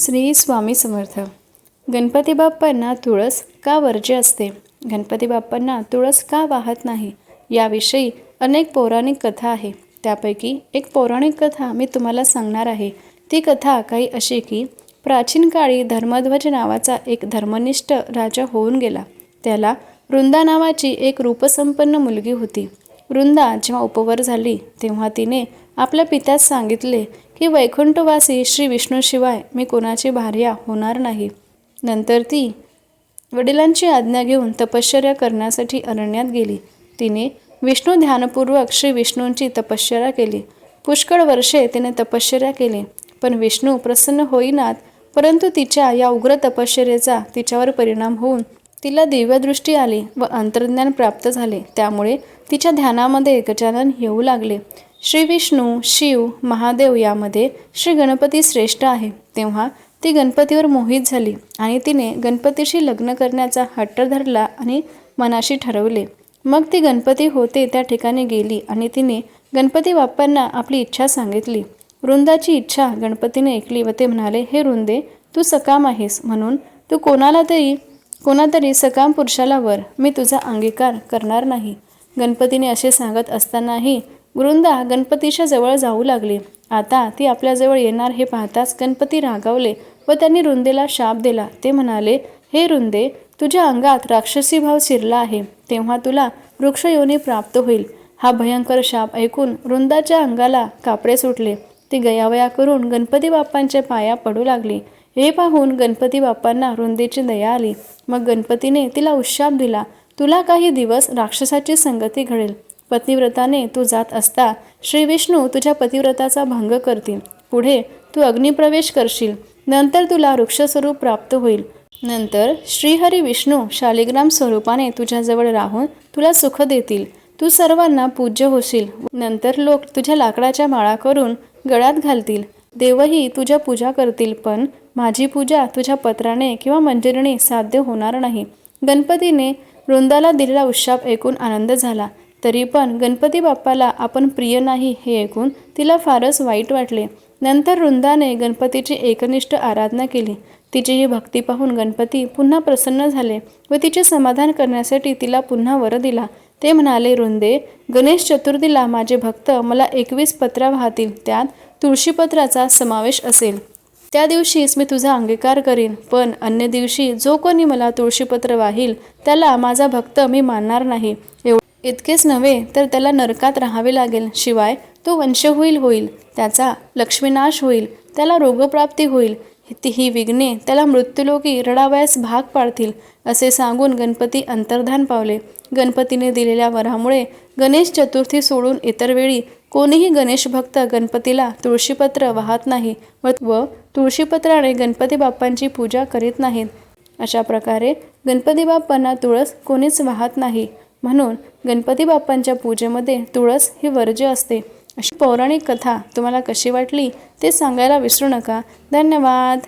श्री स्वामी समर्थ. गणपती बाप्पांना तुळस का वर्ज्य असते? गणपती बाप्पांना तुळस का वाहत नाही? याविषयी अनेक पौराणिक कथा आहे. त्यापैकी एक पौराणिक कथा मी तुम्हाला सांगणार आहे. ती कथा काही अशी की प्राचीन काळी धर्मध्वज नावाचा एक धर्मनिष्ठ राजा होऊन गेला. त्याला वृंदा नावाची एक रूपसंपन्न मुलगी होती. वृंदा जेव्हा उपवर झाली तेव्हा तिने आपल्या पित्यास सांगितले की वैकुंठवासी श्री विष्णूशिवाय मी कोणाची भार्या होणार नाही. नंतर ती वडिलांची आज्ञा घेऊन तपश्चर्या करण्यासाठी अरण्यात गेली. तिने विष्णू ध्यानपूर्वक श्री विष्णूंची तपश्चर्या केली. पुष्कळ वर्षे तिने तपश्चर्या केली. पण विष्णू प्रसन्न होईनात परंतु तिच्या या उग्र तपश्चर्येचा तिच्यावर परिणाम होऊन तिला दिव्यदृष्टी आली व अंतर्ज्ञान प्राप्त झाले. त्यामुळे तिच्या ध्यानामध्ये गजानन येऊ लागले. श्री विष्णू शिव महादेव यामध्ये श्री गणपती श्रेष्ठ आहे. तेव्हा ती गणपतीवर मोहित झाली आणि तिने गणपतीशी लग्न करण्याचा हट्ट धरला आणि मनाशी ठरवले. मग ती गणपती होते त्या ठिकाणी गेली आणि तिने गणपती बाप्पांना आपली इच्छा सांगितली. वृंदाची इच्छा गणपतीने ऐकली व ते म्हणाले हे वृंदे तू सकाम आहेस म्हणून तू कोणाला तरी कोणातरी सकाम पुरुषाला वर. मी तुझा अंगीकार करणार नाही. गणपतीने असे सांगत असतानाही वृंदा गणपतीच्या जवळ जाऊ लागली. आता ती आपल्याजवळ येणार हे पाहताच गणपती रागावले व त्यांनी रुंदेला शाप दिला. ते म्हणाले हे रुंदे तुझ्या अंगात राक्षसी भाव शिरला आहे. तेव्हा तुला वृक्षयोनी प्राप्त होईल. हा भयंकर शाप ऐकून वृंदाच्या अंगाला कापडे सुटले. ती गयावया करून गणपती बाप्पांच्या पाया पडू लागली. हे पाहून गणपती बाप्पांना रुंदेची दया आली. मग गणपतीने तिला उशाप दिला तुला काही दिवस राक्षसाची संगती घडेल. पतिव्रताने तू जात असता श्री विष्णू तुझ्या पतिव्रताचा भंग करतील. पुढे तू अग्निप्रवेश करशील. नंतर तुला वृक्षस्वरूप प्राप्त होईल. नंतर श्रीहरी विष्णू शालिग्राम स्वरूपाने तुझ्याजवळ राहून तुला सुख देतील. तू सर्वांना पूज्य होशील. नंतर लोक तुझ्या लाकडाच्या माळा करून गळ्यात घालतील. देवही तुझ्या पूजा करतील पण माझी पूजा तुझ्या पत्राने किंवा मंजिरीने साध्य होणार नाही. गणपतीने वृंदाला दिलेला उशाप ऐकून आनंद झाला. तरी पण गणपती बाप्पाला आपण प्रिय नाही हे ऐकून तिला फारच वाईट वाटले. नंतर वृंदाने गणपतीची एकनिष्ठ आराधना केली. तिची ही भक्ती पाहून गणपती पुन्हा प्रसन्न झाले व तिचे समाधान करण्यासाठी तिला पुन्हा वर दिला. ते म्हणाले रुंदे गणेश चतुर्थीला माझे भक्त मला एकवीस पत्रा वाहतील. त्यात तुळशीपत्राचा समावेश असेल. त्या दिवशीच मी तुझा अंगीकार करीन. पण अन्य दिवशी जो कोणी मला तुळशीपत्र वाहील त्याला माझा भक्त मी मानणार नाही. एव इतकेच नव्हे तर त्याला नरकात राहावे लागेल. शिवाय तो वंशहोईल होईल त्याचा लक्ष्मीनाश होईल त्याला रोगप्राप्ती होईल. ती ही विघ्ने त्याला मृत्यूलोकी रडावयास भाग पाडतील असे सांगून गणपती अंतर्धान पावले. गणपतीने दिलेल्या वरामुळे गणेश चतुर्थी सोडून इतर वेळी कोणीही गणेश भक्त गणपतीला तुळशीपत्र वाहत नाही व व तुळशीपत्राने गणपती बाप्पांची पूजा करीत नाहीत. अशा प्रकारे गणपती बाप्पांना तुळस कोणीच वाहत नाही. म्हणून गणपती बाप्पांच्या पूजेमध्ये तुळस ही वर्ज्य असते. अशी पौराणिक कथा तुम्हाला कशी वाटली ते सांगायला विसरू नका. धन्यवाद.